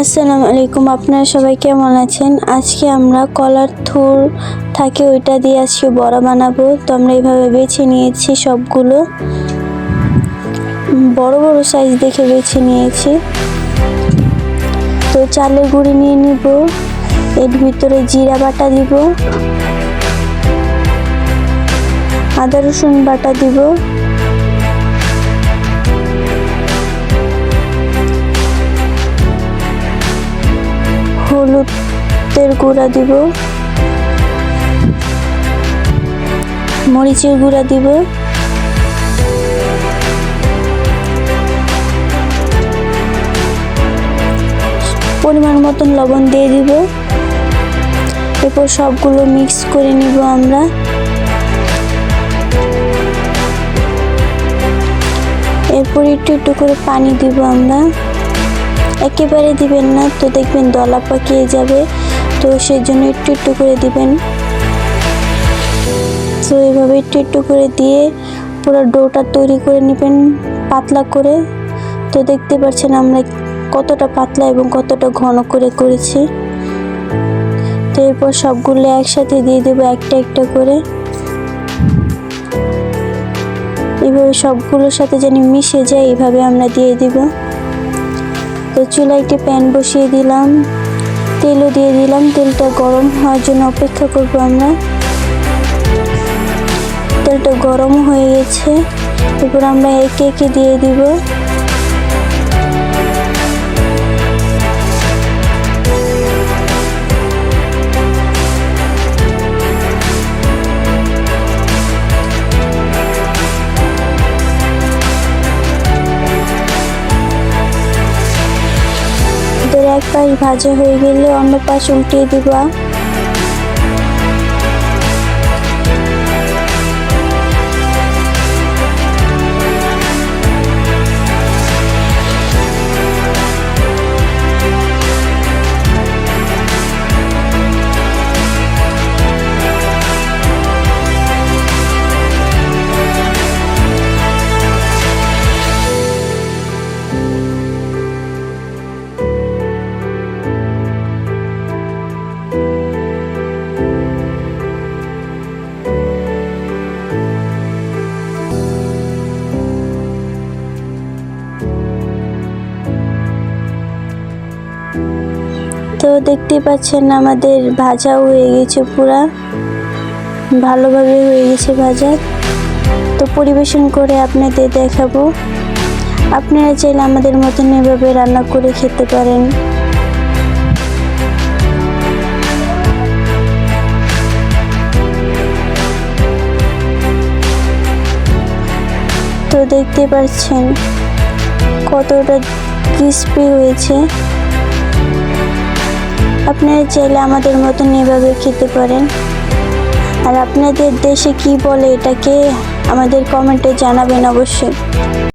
আসসালামু আলাইকুম আপনারা সবাই কেমন আছেন? আজকে আমরা কলার থুর থাকে ওইটা দিয়ে আজকে বড়া বানাবো। তো আমরা এইভাবে বেছে নিয়েছি সবগুলো। বড় বড় সাইজ দেখে বেছে নিয়েছি। তো চালের গুঁড়ি নিয়ে নিব। এর ভিতরে জিরা বাটা দিব। আদা রসুন বাটা দিব। হলুদের গুঁড়া দিব। মরিচের গুঁড়া দিব। পরিমাণ মতন লবণ দিয়ে দিব। এরপর সবগুলো মিক্স করে নিব আমরা। এরপর একটু একটু করে পানি দিব আমরা। একেবারে দিবেন না, তো দেখবেন দলা পাকিয়ে যাবে। তো সেই জন্য একটু একটু করে দিবেন। তো এইভাবে একটু একটু করে দিয়ে পুরো ডোটা তৈরি করে নেবেন পাতলা করে। তো দেখতে পাচ্ছেন আমরা কতটা পাতলা এবং কতটা ঘন করে করেছি। তো এরপর সবগুলো একসাথে দিয়ে দেবো একটা একটা করে। এইভাবে সবগুলোর সাথে যেন মিশে যায় এইভাবে আমরা দিয়ে দিব। তো চুলায় একটি প্যান বসিয়ে দিলাম। তেলও দিয়ে দিলাম। তেলটা গরম হওয়ার জন্য অপেক্ষা করব আমরা। তেলটা গরম হয়ে গেছে। এরপর আমরা একে একে দিয়ে দিব। এক পাশ ভাজা হয়ে গেলে অন্য পাশ উল্টিয়ে দিবা। দেখতে পাচ্ছেন, আমাদের ভাজাও হয়ে গেছে পুরা। ভালোভাবে হয়ে গেছে ভাজা। তো পরিবেশন করে আপনাদের দেখাবো। আপনারা চাইলে আমাদের মতন এভাবে রান্না করে খেতে পারেন। তো দেখতে পাচ্ছেন কতটা ক্রিস্পি হয়েছে। আপনারা চাইলে আমাদের মতন এভাবে খেতে পারেন। আর আপনাদের দেশে কি বলে এটাকে আমাদের কমেন্টে জানাবেন অবশ্যই।